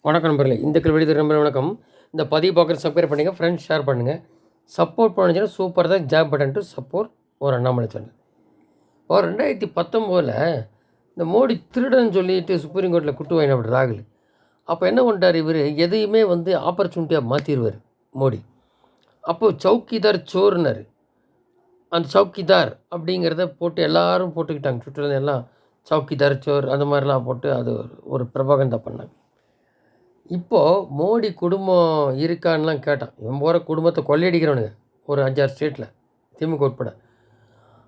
வணக்கம் நண்பர்களே. இந்த கேள்வி நம்பர் வணக்கம். இந்த பதிவு பார்க்குற சப்ஸ்கிரைப் பண்ணுங்கள் ஃப்ரெண்ட்ஸ் ஷேர் பண்ணுங்கள் சப்போர்ட் பண்ணுச்சுன்னா சூப்பர் தான் ஜாப் பட்டன் டு சப்போர்ட் ஒரு அண்ணாமலை சேனல் ஒரு ரெண்டாயிரத்தி பத்தொம்போதில் இந்த மோடி திருடன் சொல்லிட்டு சுப்ரீம் கோர்ட்டில் குட்டு வாங்கின ராகுல். அப்போ என்ன பண்ணிட்டார் இவர்? எதையுமே வந்து ஆப்பர்ச்சுனிட்டியாக மாற்றிடுவார் மோடி. அப்போ சவுக்கிதார் சோறுனார். அந்த சவுக்கிதார் அப்படிங்கிறத போட்டு எல்லோரும் போட்டுக்கிட்டாங்க. ட்விட்டரில் எல்லாம் சவுக்கிதார் சோர் அந்த மாதிரிலாம் போட்டு அது ஒரு- பிரபாகந்தா பண்ணாங்க. இப்போது மோடி குடும்பம் இருக்கான்லாம் கேட்டான். இவன் போகிற குடும்பத்தை கொள்ளையடிக்கிறவனுங்க ஒரு அஞ்சாறு ஸ்டேட்டில் திமுக உட்பட.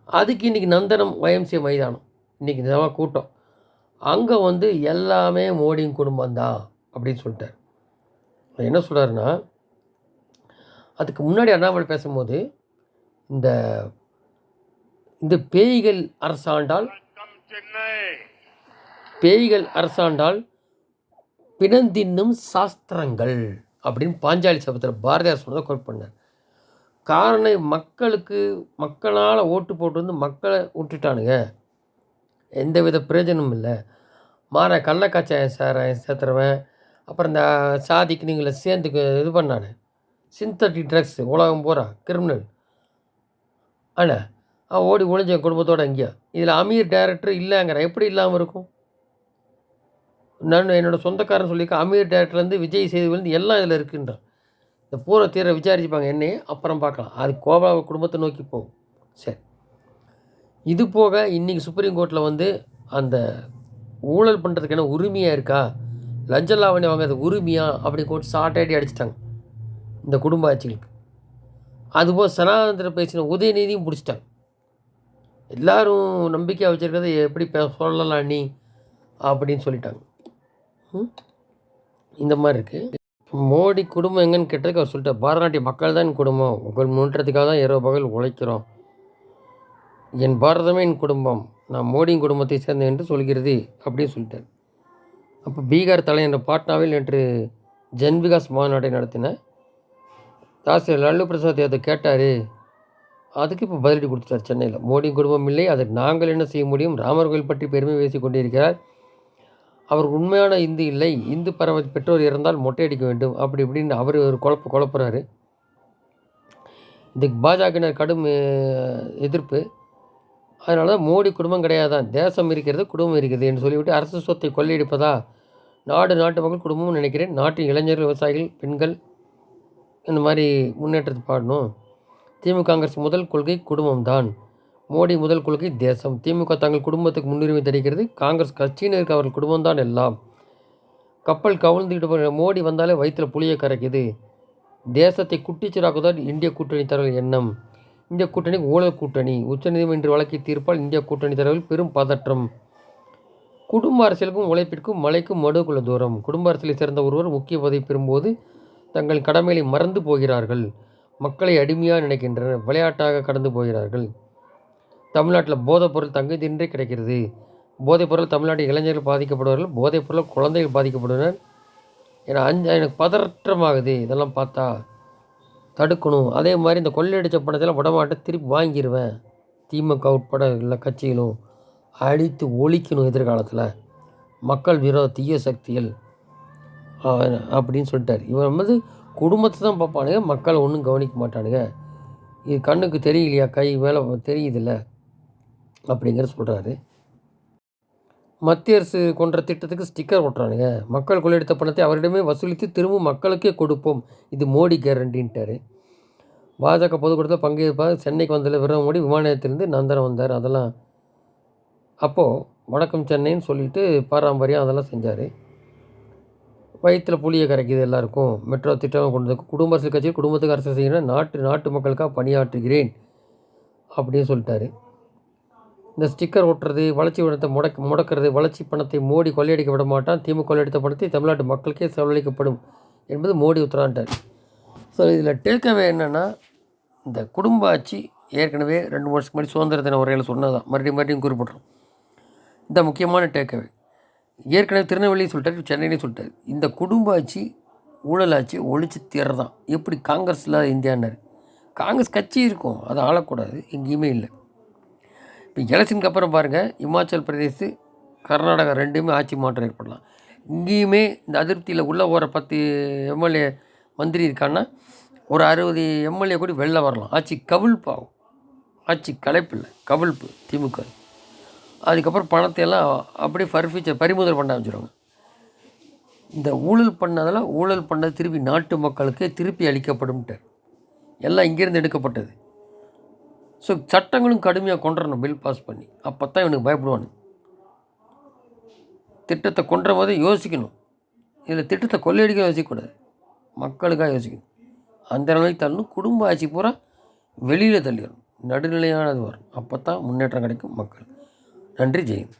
அதுக்கு இன்றைக்கி நந்தனம் ஒயம்சிஏ மைதானம். இன்றைக்கி நிஜமாக கூட்டம். அங்கே வந்து எல்லாமே மோடியின் குடும்பம் தான் அப்படின்னு சொல்லிட்டார். அவர் என்ன சொல்கிறாருன்னா அதுக்கு முன்னாடி அண்ணாமலை பேசும்போது இந்த இந்த பேய்கள் அரசாண்டால் பேய்கள் அரசாண்டால் பிணந்தின்னும் சாஸ்திரங்கள் அப்படின்னு பாஞ்சாலி சபத்தில் பாரதியார் சொன்னதை கோட் பண்ணார். காரணம் மக்களுக்கு மக்களால் ஓட்டு போட்டு வந்து மக்களை விட்டுட்டானுங்க எந்த வித பிரயோஜனமும் இல்லை. மாற கள்ளக்காய்ச்சாயம் சாராயம் சேர்த்துறவன் அப்புறம் இந்த சாதிக்கு நீங்களை சேர்ந்து இது பண்ணானே. சிந்தட்டிக் ட்ரக்ஸ் உலகம் பூரா கிரிமினல் ஆனால் அவன் ஓடி ஒழிஞ்ச குடும்பத்தோடு அங்கேயா இதில் அமீர் டேரக்டர் இல்லைங்கிற எப்படி இல்லாமல் இருக்கும்? நான் என்னோடய சொந்தக்காரன் சொல்லியிருக்கேன் அமீர் டேரக்டர்லேருந்து விஜய் சேதுவிலேருந்து எல்லாம் இதில் இருக்குன்றான் இந்த பூர தீரை விசாரிச்சுப்பாங்க என்னையே அப்புறம் பார்க்கலாம். அது கோபா குடும்பத்தை நோக்கி போகும். சரி. இது போக இன்றைக்கி சுப்ரீம் கோர்ட்டில் வந்து அந்த ஊழல் பண்ணுறதுக்கு என்ன உரிமையாக இருக்கா? லஞ்ச லாவணி வாங்குறது உரிமையா? அப்படி கூட்டு சாட்டாடி அடிச்சிட்டாங்க. இந்த குடும்ப ஆட்சிகளுக்கு. அதுபோல் சனாதனத்தில் பேசின உதயநிதியும் பிடிச்சிட்டாங்க. எல்லாரும் நம்பிக்கையாக வச்சுருக்கிறத எப்படி பே சொல்லலாம் நீ அப்படின்னு சொல்லிட்டாங்க. இந்த மாதிரி இருக்குது மோடி குடும்பம் எங்கன்னு கேட்டதுக்கு அவர் சொல்லிட்டார் பாரநாட்டிய மக்கள் தான் என் குடும்பம். உங்கள் முன்னேற்றத்துக்காக தான் இரவு பகல் உழைக்கிறோம். என் பாரதமே என் குடும்பம் நான் மோடியின் குடும்பத்தை சேர்ந்தேன் என்று சொல்கிறது அப்படின்னு சொல்லிட்டார். அப்போ பீகார் தலைநகர் பாட்னாவில் நேற்று ஜன் விகாஸ் மாநாட்டை நடத்தின தாசிர் லல்லு பிரசாத் அதை கேட்டார் அதுக்கு இப்போ பதிலடி கொடுத்துட்டார் சென்னையில். மோடி குடும்பம் இல்லை அதற்கு நாங்கள் என்ன செய்ய முடியும்? ராமர் கோயில் பற்றி பெருமை பேசி கொண்டிருக்கிறார். அவர் உண்மையான இந்து இல்லை இந்து பரவ பெற்றோர் இறந்தால் மொட்டையடிக்க வேண்டும் அப்படி இப்படின்னு அவர் ஒரு குழப்ப குழப்புறாரு. இதுக்கு பாஜகவினர் கடும் எதிர்ப்பு. அதனால தான் மோடி குடும்பம் கிடையாதான். தேசம் இருக்கிறது குடும்பம் இருக்கிறது என்று சொல்லிவிட்டு அரசு சொத்தை கொள்ளையடிப்பதா? நாடு நாட்டு மக்கள் குடும்பம்னு நினைக்கிறேன். நாட்டின் இளைஞர்கள் விவசாயிகள் பெண்கள் இந்த மாதிரி முன்னேற்றத்தை பாடணும். திமுக காங்கிரஸ் முதல் கொள்கை குடும்பம்தான். மோடி முதல் கொள்கை தேசம். திமுக தங்கள் குடும்பத்துக்கு முன்னுரிமை தெரிகிறது காங்கிரஸ் கட்சியினருக்கு அவர்கள் குடும்பம்தான் எல்லாம். கப்பல் கவிழ்ந்துக்கிட்டு மோடி வந்தாலே வயிற்றில் புளியை கரைக்குது. தேசத்தை குட்டிச்சராக்குதான் இந்திய கூட்டணி தலைவர் எண்ணம். இந்திய கூட்டணி ஊழல் கூட்டணி. உச்சநீதிமன்ற வழக்கை தீர்ப்பால் இந்திய கூட்டணி தலைவர்கள் பெரும் பதற்றம். குடும்ப அரசியலுக்கும் உழைப்பிற்கும் மலைக்கும் மடுக்குள்ள தூரம். குடும்ப அரசியலை சேர்ந்த ஒருவர் முக்கிய பதவி பெறும்போது தங்கள் கடமைகளை மறந்து போகிறார்கள். மக்களை அடிமையாக நினைக்கின்றனர். விளையாட்டாக கடந்து போகிறார்கள். தமிழ்நாட்டில் போதைப்பொருள் தங்குதின்றே கிடைக்கிறது. போதைப்பொருள் தமிழ்நாட்டு இளைஞர்கள் பாதிக்கப்படுவார்கள் போதைப்பொருள் குழந்தைகள் பாதிக்கப்படுவர் ஏன்னா அஞ்சு எனக்கு பதற்றமாகுது. இதெல்லாம் பார்த்தா தடுக்கணும். அதே மாதிரி இந்த கொள்ளையடித்த பணத்தெல்லாம் விடமாட்டேன் திருப்பி வாங்கிடுவேன் திமுக உட்பட எல்லா கட்சிகளும் அழித்து ஒழிக்கணும் எதிர்காலத்தில். மக்கள் விரோத தீய சக்திகள். அப்படின்னு சொல்லிட்டார். இவன் வந்து குடும்பத்தை தான் பார்ப்பானுங்க. மக்கள் ஒன்றும் கவனிக்க மாட்டானுங்க. இது கண்ணுக்கு தெரியலையா? கை மேலே தெரியுதில்ல. அப்படிங்கிற சொல்கிறாரு மத்திய அரசு கொன்ற திட்டத்துக்கு ஸ்டிக்கர் ஓட்டுறானுங்க மக்கள் கொள்ளையடித்த பணத்தை அவரிடமே வசூலித்து திரும்ப மக்களுக்கே கொடுப்போம். இது மோடி கேரண்டின்ட்டார். பாஜக பொதுக்கூட்டத்தில் பங்கேற்பாக சென்னைக்கு வந்ததில் விரதம் மோடி விமான நிலையத்திலிருந்து நந்தனம் வந்தார். அதெல்லாம் அப்போது வணக்கம் சென்னைன்னு சொல்லிட்டு பாரம்பரியம் அதெல்லாம் செஞ்சார். வயிற்றில் புளியை கரைக்குது எல்லாருக்கும். மெட்ரோ திட்டம் கொண்டு வந்து குடும்ப அரசியல் கட்சி குடும்பத்துக்கு அரசு செய்கிறேன் நாட்டு நாட்டு மக்களுக்காக பணியாற்றுகிறேன் அப்படின்னு சொல்லிட்டாரு. இந்த ஸ்டிக்கர் ஒட்டுறது வளர்ச்சி பணத்தை முடக்க முடக்கிறது வளர்ச்சி பணத்தை மோடி கொள்ளையடிக்க விட மாட்டான் திமுக கொள்ளையடித்த பணத்தை தமிழ்நாட்டு மக்களுக்கே செலவழிக்கப்படும் என்பது மோடி உத்தரவான்ட்டார் ஸோ இதில் டேக்அவே என்னென்னா இந்த குடும்ப ஆட்சி ஏற்கனவே ரெண்டு வருஷத்துக்கு முன்னாடி சுதந்திர தின உரையில் சொன்னதான் மறுபடியும் மறுபடியும் குறிப்பிட்றோம் இந்த முக்கியமான டேக்அவே ஏற்கனவே திருநெல்வேலியும் சொல்லிட்டாரு சென்னையிலையும் சொல்லிட்டாரு. இந்த குடும்ப ஆட்சி ஊழல் ஆட்சி ஒழிச்சு தீர்றதான் எப்படி காங்கிரஸ் இல்லாத இந்தியான்னாரு. காங்கிரஸ் கட்சி இருக்கும் அதை ஆளக்கூடாது எங்கேயுமே இல்லை. இப்போ எலெக்ஷனுக்கு அப்புறம் பாருங்கள் இமாச்சல் பிரதேஷ் கர்நாடகா ரெண்டுமே ஆட்சி மாற்றம் ஏற்படலாம். இங்கேயுமே இந்த அதிருப்தியில் உள்ளே போகிற பத்து எம்எல்ஏ மந்திரி இருக்கான்னா ஒரு அறுபது எம்எல்ஏ கூட வெளில வரலாம். ஆட்சி கவிழ்ப்பு ஆகும். ஆட்சி கலைப்பில்லை கவிழ்ப்பு திமுக. அதுக்கப்புறம் பணத்தை எல்லாம் அப்படியே ஃபர்ஃபியூச்சர் பறிமுதல் பண்ண ஆரம்பிச்சிருவாங்க. இந்த ஊழல் பண்ணதில் ஊழல் பண்ணது திருப்பி நாட்டு மக்களுக்கு திருப்பி அளிக்கப்படும்ட்டார் எல்லாம் இங்கேருந்து எடுக்கப்பட்டது. ஸோ சட்டங்களும் கடுமையாக கொண்டுறணும் பில் பாஸ் பண்ணி. அப்போ தான் இவனுக்கு பயப்படுவானு திட்டத்தை கொண்டுற போதே யோசிக்கணும். இதில் திட்டத்தை கொள்ளையடிக்க யோசிக்கக்கூடாது. மக்களுக்காக யோசிக்கணும். அந்த நிலைக்கு தள்ளணும். குடும்ப ஆட்சி பூரா வெளியில் தள்ளிடணும். நடுநிலையானது வரும் அப்போ தான் முன்னேற்றம் கிடைக்கும் மக்கள் நன்றி ஜெயந்த்